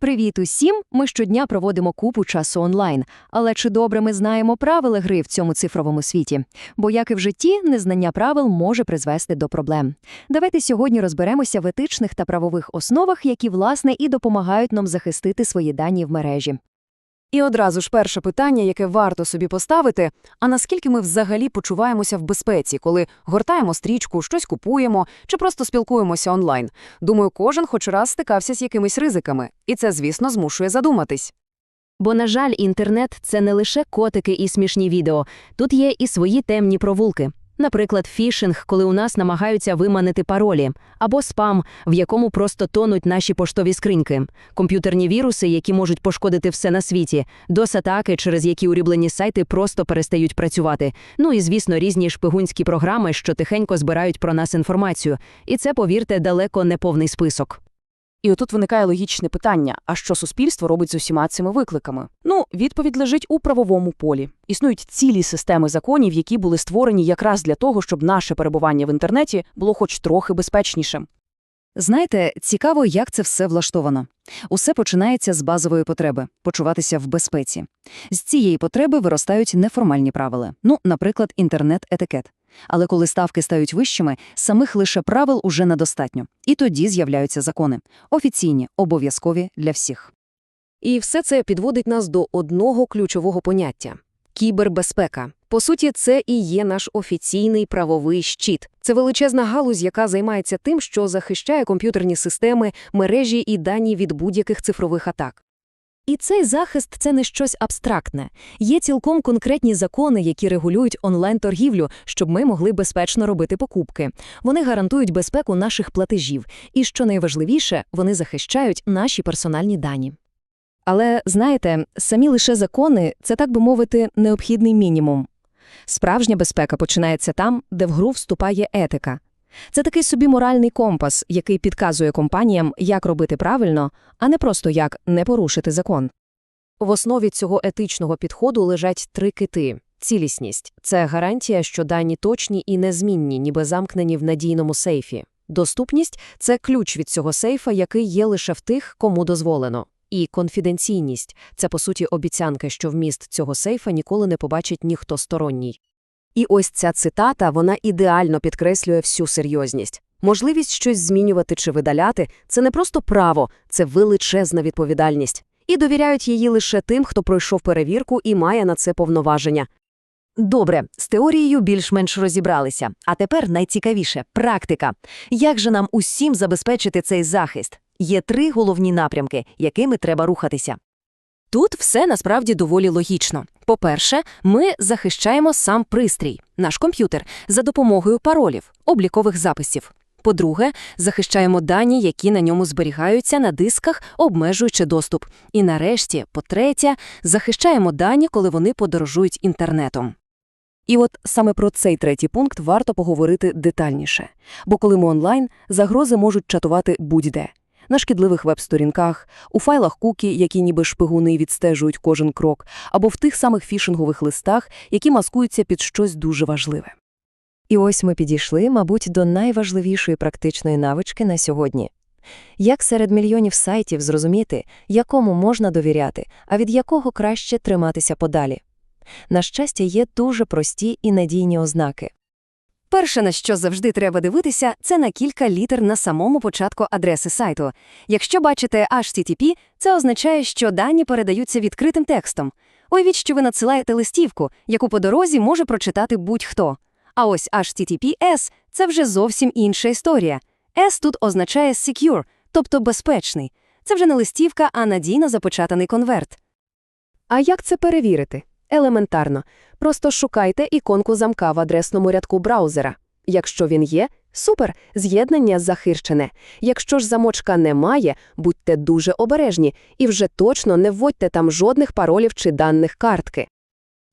Привіт усім! Ми щодня проводимо купу часу онлайн, але чи добре ми знаємо правила гри в цьому цифровому світі? Бо, як і в житті, незнання правил може призвести до проблем. Давайте сьогодні розберемося в етичних та правових основах, які, власне, і допомагають нам захистити свої дані в мережі. І одразу ж перше питання, яке варто собі поставити, а наскільки ми взагалі почуваємося в безпеці, коли гортаємо стрічку, щось купуємо чи просто спілкуємося онлайн? Думаю, кожен хоч раз стикався з якимись ризиками, і це, звісно, змушує задуматись. Бо, на жаль, інтернет це не лише котики і смішні відео, тут є і свої темні провулки. Наприклад, фішинг, коли у нас намагаються виманити паролі, або спам, в якому просто тонуть наші поштові скриньки, комп'ютерні віруси, які можуть пошкодити все на світі, дос-атаки, через які уріблені сайти просто перестають працювати. Ну і, звісно, різні шпигунські програми, що тихенько збирають про нас інформацію. І це, повірте, далеко не повний список. І отут виникає логічне питання: а що суспільство робить з усіма цими викликами? Ну, відповідь лежить у правовому полі. Існують цілі системи законів, які були створені якраз для того, щоб наше перебування в інтернеті було хоч трохи безпечнішим. Знаєте, цікаво, як це все влаштовано. Усе починається з базової потреби почуватися в безпеці. З цієї потреби виростають неформальні правила, ну, наприклад, інтернет-етикет. Але коли ставки стають вищими, самих лише правил уже недостатньо. І тоді з'являються закони офіційні, обов'язкові для всіх. І все це підводить нас до одного ключового поняття кібербезпека. По суті, це і є наш офіційний правовий щит. Це величезна галузь, яка займається тим, що захищає комп'ютерні системи, мережі і дані від будь-яких цифрових атак. І цей захист це не щось абстрактне. Є цілком конкретні закони, які регулюють онлайн-торгівлю, щоб ми могли безпечно робити покупки. Вони гарантують безпеку наших платежів, і що найважливіше, вони захищають наші персональні дані. Але знаєте, самі лише закони це, так би мовити, необхідний мінімум. Справжня безпека починається там, де в гру вступає етика. Це такий собі моральний компас, який підказує компаніям, як робити правильно, а не просто як не порушити закон. В основі цього етичного підходу лежать три кити. Цілісність це гарантія, що дані точні і незмінні, ніби замкнені в надійному сейфі. Доступність це ключ від цього сейфа, який є лише в тих, кому дозволено. І конфіденційність це, по суті, обіцянка, що вміст цього сейфа ніколи не побачить ніхто сторонній. І ось ця цитата, вона ідеально підкреслює всю серйозність. Можливість щось змінювати чи видаляти – це не просто право, це величезна відповідальність. І довіряють її лише тим, хто пройшов перевірку і має на це повноваження. Добре, з теорією більш-менш розібралися. А тепер найцікавіше – практика. Як же нам усім забезпечити цей захист? Є три головні напрямки, якими треба рухатися. Тут все насправді доволі логічно. По-перше, ми захищаємо сам пристрій, наш комп'ютер, за допомогою паролів, облікових записів. По-друге, захищаємо дані, які на ньому зберігаються на дисках, обмежуючи доступ. І нарешті, по-третє, захищаємо дані, коли вони подорожують інтернетом. І от саме про цей третій пункт варто поговорити детальніше. Бо коли ми онлайн, загрози можуть чатувати будь-де. На шкідливих веб-сторінках, у файлах кукі, які ніби шпигуни відстежують кожен крок, або в тих самих фішингових листах, які маскуються під щось дуже важливе. І ось ми підійшли, мабуть, до найважливішої практичної навички на сьогодні. Як серед мільйонів сайтів зрозуміти, якому можна довіряти, а від якого краще триматися подалі? На щастя, є дуже прості і надійні ознаки. Перше, на що завжди треба дивитися, це на кілька літер на самому початку адреси сайту. Якщо бачите HTTP, це означає, що дані передаються відкритим текстом. Уявіть, що ви надсилаєте листівку, яку по дорозі може прочитати будь-хто. А ось HTTPS – це вже зовсім інша історія. S тут означає secure, тобто безпечний. Це вже не листівка, а надійно запечатаний конверт. А як це перевірити? Елементарно. Просто шукайте іконку замка в адресному рядку браузера. Якщо він є, супер, з'єднання захищене. Якщо ж замочка немає, будьте дуже обережні і вже точно не вводьте там жодних паролів чи даних картки.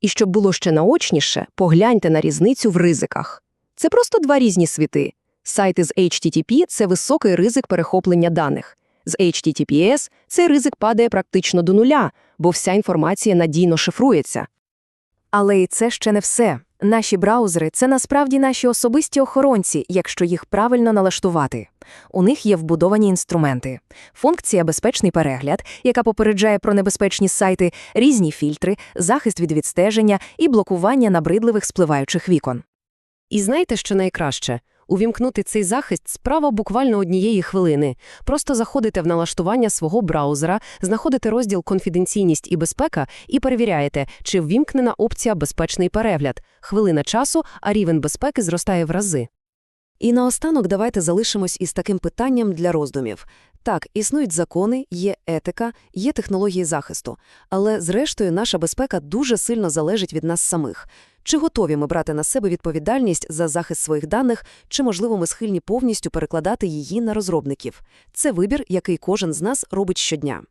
І щоб було ще наочніше, погляньте на різницю в ризиках. Це просто два різні світи. Сайти з HTTP – це високий ризик перехоплення даних. З HTTPS цей ризик падає практично до нуля, бо вся інформація надійно шифрується. Але і це ще не все. Наші браузери – це насправді наші особисті охоронці, якщо їх правильно налаштувати. У них є вбудовані інструменти. Функція «Безпечний перегляд», яка попереджає про небезпечні сайти, різні фільтри, захист від відстеження і блокування набридливих спливаючих вікон. І знаєте, що найкраще? Увімкнути цей захист справа буквально однієї хвилини. Просто заходите в налаштування свого браузера, знаходите розділ «Конфіденційність і безпека» і перевіряєте, чи ввімкнена опція «Безпечний перегляд». Хвилина часу, а рівень безпеки зростає в рази. І наостанок давайте залишимось із таким питанням для роздумів. Так, існують закони, є етика, є технології захисту, але зрештою наша безпека дуже сильно залежить від нас самих. Чи готові ми брати на себе відповідальність за захист своїх даних, чи, можливо, ми схильні повністю перекладати її на розробників? Це вибір, який кожен з нас робить щодня.